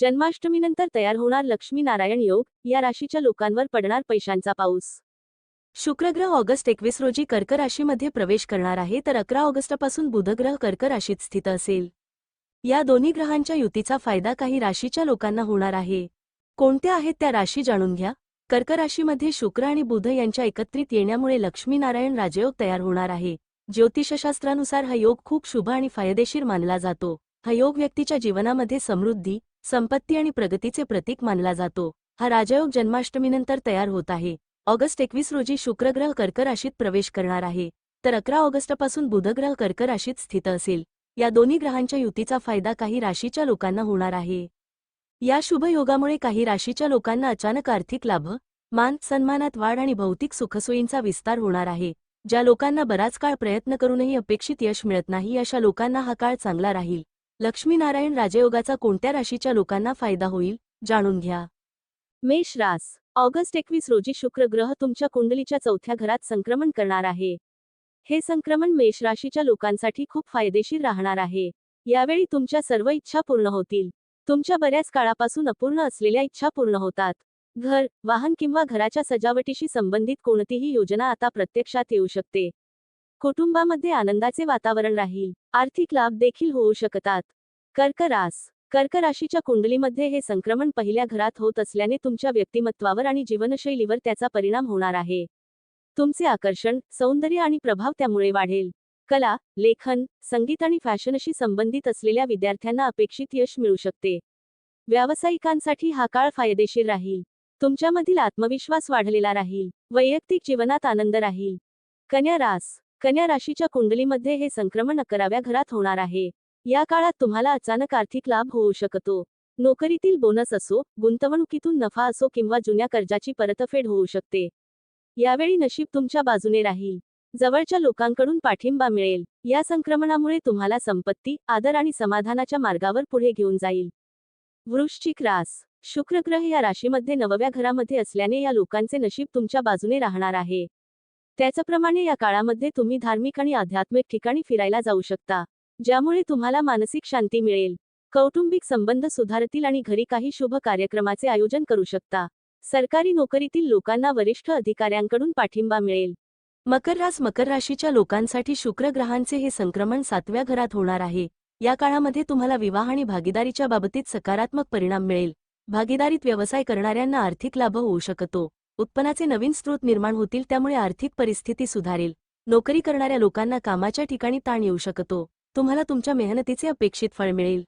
जन्माष्टमीनंतर तयार होणार लक्ष्मीनारायण योग या राशीच्या लोकांवर पडणार पैशांचा पाऊस. शुक्रग्रह ऑगस्ट एकवीस रोजी कर्क राशीमध्ये प्रवेश करणार आहे तर अकरा ऑगस्टपासून बुधग्रह कर्क राशीत स्थित असेल. या दोन्ही ग्रहांच्या युतीचा फायदा काही राशीच्या लोकांना होणार आहे. कोणत्या आहेत त्या राशी जाणून घ्या. कर्क राशीमध्ये शुक्र आणि बुध यांच्या एकत्रित येण्यामुळे लक्ष्मीनारायण राजयोग तयार होणार आहे. ज्योतिषशास्त्रानुसार हा योग खूप शुभ आणि फायदेशीर मानला जातो. हा योग व्यक्तीच्या जीवनामध्ये समृद्धी संपत्ती आणि प्रगतीचे प्रतीक मानला जातो. हा राजयोग जन्माष्टमीनंतर तयार होत आहे. ऑगस्ट एकवीस रोजी शुक्रग्रह कर्क राशीत प्रवेश करणार आहे. तर अकरा ऑगस्टपासून बुधग्रह कर्क राशीत स्थित असेल. या दोन्ही ग्रहांच्या युतीचा फायदा काही राशीच्या लोकांना होणार आहे. या शुभ योगामुळे काही राशीच्या लोकांना अचानक आर्थिक लाभ मान सन्मानात वाढ आणि भौतिक सुखसोयींचा विस्तार होणार आहे. ज्या लोकांना बराच काळ प्रयत्न करूनही अपेक्षित यश मिळत नाही अशा लोकांना हा काळ चांगला राहील. लक्ष्मीनारायण राजयोगाचा कोणत्या राशीच्या लोकांना फायदा होईल जाणून घ्या. मेष रास. ऑगस्ट एकवीस रोजी शुक्र ग्रह तुमच्या कुंडलीच्या चौथ्या घरात संक्रमण करणार आहे. हे संक्रमण मेष राशीच्या लोकांसाठी खूप फायदेशीर राहणार आहे. यावेळी तुमच्या सर्व इच्छा पूर्ण होतील. तुमच्या बऱ्याच काळापासून अपूर्ण असलेल्या इच्छा पूर्ण होतात. घर वाहन किंवा घराच्या सजावटीशी संबंधित कोणतीही योजना आता प्रत्यक्षात येऊ शकते. कुटुंबामध्ये आनंदाचे वातावरण राहील. आर्थिक लाभ देखील होऊ शकतात. कर्क रास कर्क राशीच्या कुंडलीमध्ये हे संक्रमण पहिल्या घरात होत असल्याने तुमच्या व्यक्तिमत्वावर आणि जीवनशैलीवर त्याचा परिणाम होणार आहे. तुमचे आकर्षण सौंदर्य आणि प्रभाव त्यामुळे वाढेल. कला लेखन संगीत आणि फॅशनशी संबंधित असलेल्या विद्यार्थ्यांना अपेक्षित यश मिळू शकते. व्यावसायिकांसाठी हा काळ फायदेशीर राहील. तुमच्यामधील आत्मविश्वास वाढलेला राहील. वैयक्तिक जीवनात आनंद राहील. कन्या रास. कन्या राशीच्या कुंडलीमध्ये हे संक्रमण अकराव्या घरात होणार आहे. या काळात तुम्हाला अचानक आर्थिक लाभ होऊ शकतो. नोकरीतील बोनस असो गुंतवणुकीतून नफा असो किंवा जुन्या कर्जाची परतफेड होऊ शकते. यावेळी नशीब तुमच्या बाजूने राहील. जवळच्या लोकांकडून पाठिंबा मिळेल. या संक्रमणामुळे तुम्हाला संपत्ती आदर आणि समाधानाच्या मार्गावर पुढे घेऊन जाईल. वृश्चिक रास. शुक्रग्रह या राशीमध्ये नवव्या घरामध्ये असल्याने या लोकांचे नशीब तुमच्या बाजूने राहणार आहे. त्याचप्रमाणे या काळामध्ये तुम्ही धार्मिक आणि आध्यात्मिक ठिकाणी फिरायला जाऊ शकता. ज्यामुळे तुम्हाला मानसिक शांती मिळेल. कौटुंबिक संबंध सुधारतील आणि घरी काही शुभ कार्यक्रमाचे आयोजन करू शकता. सरकारी नोकरीतील लोकांना वरिष्ठ अधिकाऱ्यांकडून पाठिंबा मिळेल. मकर रास मकर राशीच्या लोकांसाठी शुक्र ग्रहांचे हे संक्रमण सातव्या घरात होणार आहे. या काळामध्ये तुम्हाला विवाह आणि भागीदारीच्या बाबतीत सकारात्मक परिणाम मिळेल. भागीदारीत व्यवसाय करणाऱ्यांना आर्थिक लाभ होऊ शकतो. उत्पन्नाचे नवीन स्रोत निर्माण होतील त्यामुळे आर्थिक परिस्थिती सुधारेल. नोकरी करणाऱ्या लोकांना कामाच्या ठिकाणी ताण येऊ शकतो. तुम्हाला तुमच्या मेहनतीचे अपेक्षित फळ मिळेल.